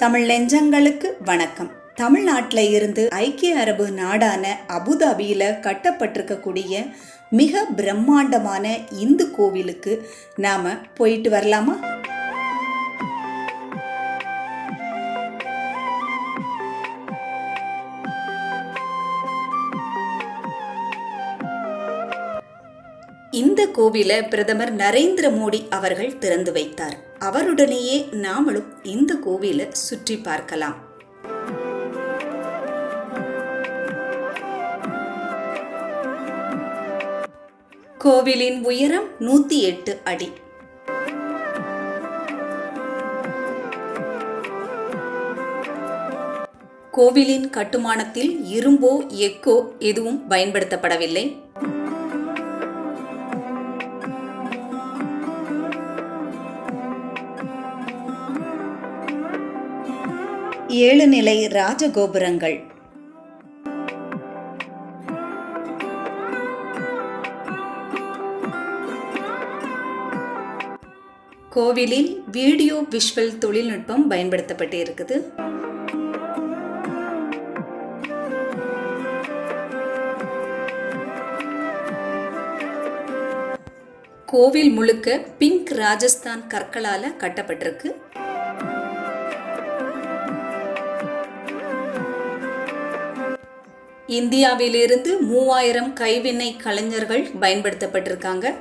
தமிழ் நெஞ்சங்களுக்கு வணக்கம். தமிழ்நாட்டில் இருந்து ஐக்கிய அரபு நாடான அபுதாபியில் கட்டப்பட்டிருக்கக்கூடிய மிக பிரம்மாண்டமான இந்து கோவிலுக்கு நாம் போயிட்டு வரலாமா? இந்த கோவிலை பிரதமர் நரேந்திர மோடி அவர்கள் திறந்து வைத்தார். அவருடனேயே நாமளும் இந்த கோவிலை சுற்றி பார்க்கலாம். கோவிலின் உயரம் நூத்தி எட்டு அடி. கோவிலின் கட்டுமானத்தில் இரும்போ எக்கோ எதுவும் பயன்படுத்தப்படவில்லை. ஏழு நிலை ராஜகோபுரங்கள். கோவிலில் வீடியோ விஷுவல் தொழில்நுட்பம் பயன்படுத்தப்பட்டு இருக்குது கோவில் முழுக்க பிங்க் ராஜஸ்தான் கற்களால கட்டப்பட்டிருக்கு. இந்தியாவிலிருந்து மூவாயிரம் கைவினை கலைஞர்கள் பயன்படுத்தப்பட்டிருக்காங்க.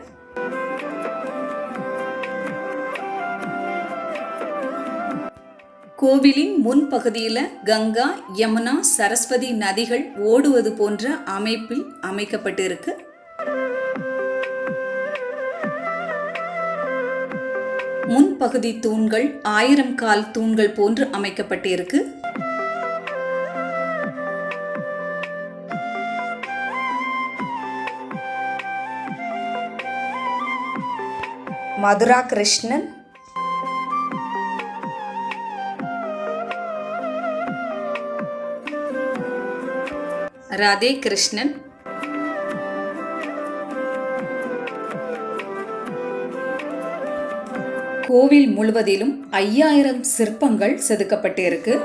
கோவிலின் முன்பகுதியில் கங்கா யமுனா சரஸ்வதி நதிகள் ஓடுவது போன்ற அமைப்பில் அமைக்கப்பட்டிருக்கு. முன்பகுதி தூண்கள் ஆயிரம் கால் தூண்கள் போன்று அமைக்கப்பட்டிருக்கு. மதுரா கிருஷ்ணன். ராதே கிருஷ்ணன். கோவில் முழுவதிலும் ஐயாயிரம் சிற்பங்கள் செதுக்கப்பட்டு இருக்கு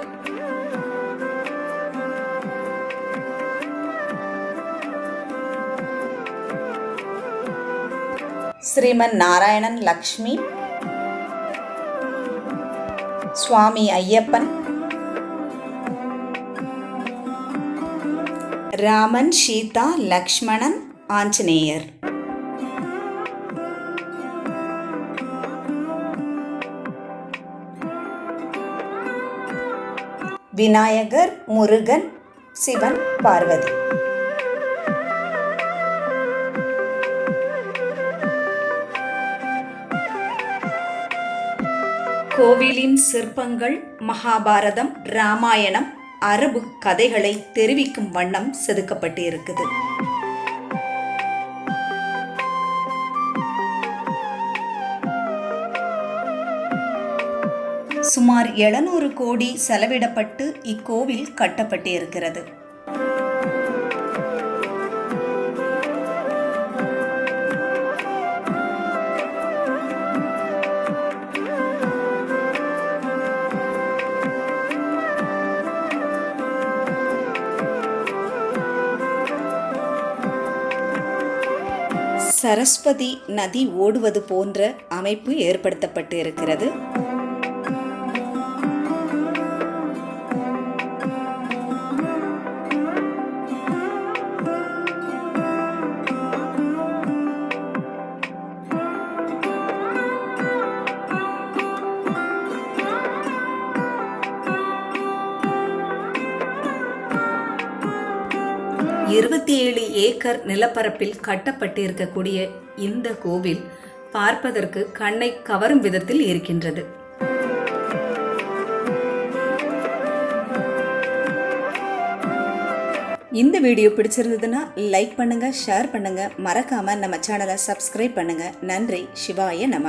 ஸ்ரீமன் நாராயணன் லக்ஷ்மி சுவாமி ஐயப்பன் ராமன் சீதா லக்ஷ்மணன் ஆஞ்சநேயர். விநாயகர் முருகன் சிவன் பார்வதி. கோவிலின் சிற்பங்கள் மகாபாரதம் ராமாயணம் அரபு கதைகளை தெரிவிக்கும் வண்ணம் செதுக்கப்பட்டு இருக்குது சுமார் எழுநூறு கோடி செலவிடப்பட்டு இக்கோவில் கட்டப்பட்டிருக்கிறது. சரஸ்வதி நதி ஓடுவது போன்ற அமைப்பு ஏற்படுத்தப்பட்டு இருக்கிறது இருபத்தி ஏழு ஏக்கர் நிலப்பரப்பில் கட்டப்பட்டிருக்கக்கூடிய இந்த கோவில் பார்ப்பதற்கு கண்ணை கவரும் விதத்தில் இருக்கின்றது. இந்த வீடியோ பிடிச்சிருந்ததுன்னா லைக் பண்ணுங்க ஷேர் பண்ணுங்க. மறக்காம நம்ம சேனலை சப்ஸ்கிரைப் பண்ணுங்க. நன்றி. சிவாய நம